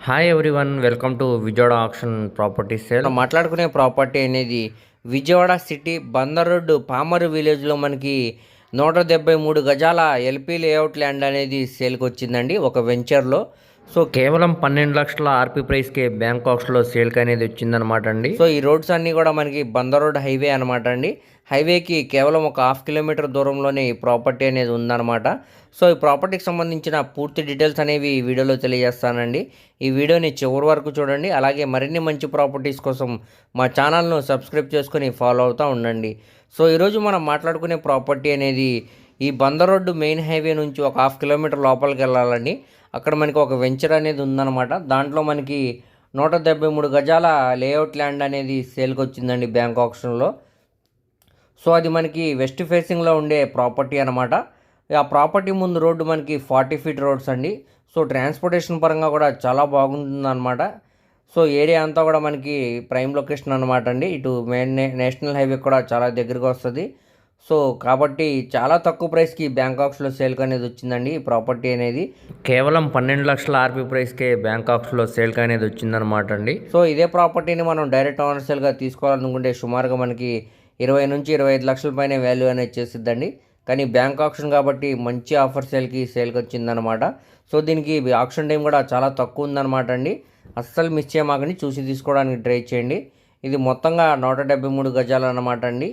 Hi everyone welcome to Vijayawada auction property sale మాట్లాడుకునే property అనేది Vijayawada city Bandar road Pamarru విలేజ్లో మనకి నూట డెబ్బై మూడు గజాల ఎల్పీ లేఅవుట్ ల్యాండ్ అనేది సేల్కి వచ్చిందండి. ఒక వెంచర్లో సో కేవలం పన్నెండు లక్షల ఆర్పీ ప్రైస్కే బ్యాంకాక్స్లో సేల్క్ అనేది వచ్చిందనమాట అండి సో ఈ రోడ్స్ అన్నీ కూడా మనకి బందర్ రోడ్ హైవే అనమాట అండి హైవేకి కేవలం ఒక హాఫ్ కిలోమీటర్ దూరంలోనే ఈ ప్రాపర్టీ అనేది ఉందన్నమాట సో ఈ ప్రాపర్టీకి సంబంధించిన పూర్తి డీటెయిల్స్ అనేవి ఈ వీడియోలో తెలియజేస్తానండి. ఈ వీడియోని చివరి వరకు చూడండి. అలాగే మరిన్ని మంచి ప్రాపర్టీస్ కోసం మా ఛానల్ను సబ్స్క్రైబ్ చేసుకొని ఫాలో అవుతూ ఉండండి. సో ఈరోజు మనం మాట్లాడుకునే ప్రాపర్టీ అనేది ఈ బందర్ రోడ్డు మెయిన్ హైవే నుంచి ఒక హాఫ్ కిలోమీటర్ లోపలికి వెళ్ళాలండి. అక్కడ మనకి ఒక వెంచర్ అనేది ఉందన్నమాట. దాంట్లో మనకి నూట డెబ్బై మూడు గజాల లేఅవుట్ ల్యాండ్ అనేది సేల్కి వచ్చిందండి బ్యాంక్ ఆప్షన్లో. సో అది మనకి వెస్ట్ ఫేసింగ్లో ఉండే ప్రాపర్టీ అనమాట ఆ ప్రాపర్టీ ముందు రోడ్డు మనకి ఫార్టీ ఫీట్ రోడ్స్ అండి. సో ట్రాన్స్పోర్టేషన్ పరంగా కూడా చాలా బాగుంటుంది అనమాట సో ఏరియా అంతా కూడా మనకి ప్రైమ్ లొకేషన్ అనమాట అండి. ఇటు మెయిన్ నేషనల్ హైవే కూడా చాలా దగ్గరగా వస్తుంది. సో కాబట్టి చాలా తక్కువ ప్రైస్కి బ్యాంకాక్స్లో సేల్కి అనేది వచ్చిందండి ఈ ప్రాపర్టీ అనేది. కేవలం పన్నెండు లక్షల ఆర్పీ ప్రైస్కే బ్యాంకాక్స్లో సేల్కి అనేది వచ్చిందనమాట అండి. సో ఇదే ప్రాపర్టీని మనం డైరెక్ట్ ఓనర్ సేల్గా తీసుకోవాలనుకుంటే సుమారుగా మనకి ఇరవై నుంచి ఇరవై ఐదు లక్షల పైన వాల్యూ అనేది చేసిద్దండి. కానీ బ్యాంక్ ఆప్షన్ కాబట్టి మంచి ఆఫర్ సేల్కి సేల్కి వచ్చిందనమాట సో దీనికి ఆప్షన్ టైం కూడా చాలా తక్కువ ఉందన్నమాట అండి. అస్సలు మిస్ చేయమాకండి చూసి తీసుకోవడానికి ట్రై చేయండి. ఇది మొత్తంగా నూట డెబ్బై మూడు గజాలు అనమాట అండి.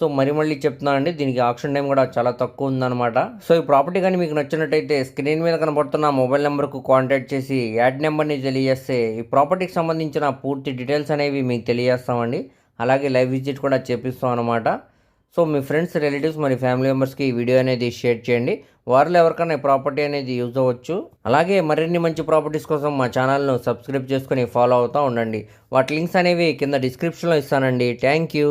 సో మరి మళ్ళీ చెప్తున్నానండి దీనికి ఆప్షన్ టైం కూడా చాలా తక్కువ ఉందన్నమాట. సో ఈ ప్రాపర్టీ కానీ మీకు నచ్చినట్టయితే స్క్రీన్ మీద కనబడుతున్న మొబైల్ నెంబర్కు కాంటాక్ట్ చేసి యాడ్ నెంబర్ని తెలియజేస్తే ఈ ప్రాపర్టీకి సంబంధించిన పూర్తి డీటెయిల్స్ అనేవి మీకు తెలియజేస్తామండి. అలాగే లైవ్ విజిట్ కూడా చేపిస్తాం అనమాట సో మీ ఫ్రెండ్స్ రిలేటివ్స్ మరి ఫ్యామిలీ మెంబర్స్కి ఈ వీడియో అనేది షేర్ చేయండి. వారిలో ఎవరికైనా ఈ ప్రాపర్టీ అనేది యూజ్ అవ్వచ్చు. అలాగే మరిన్ని మంచి ప్రాపర్టీస్ కోసం మా ఛానల్ను సబ్స్క్రైబ్ చేసుకొని ఫాలో అవుతూ ఉండండి. వాటి లింక్స్ అనేవి కింద డిస్క్రిప్షన్లో ఇస్తానండి. Thank you.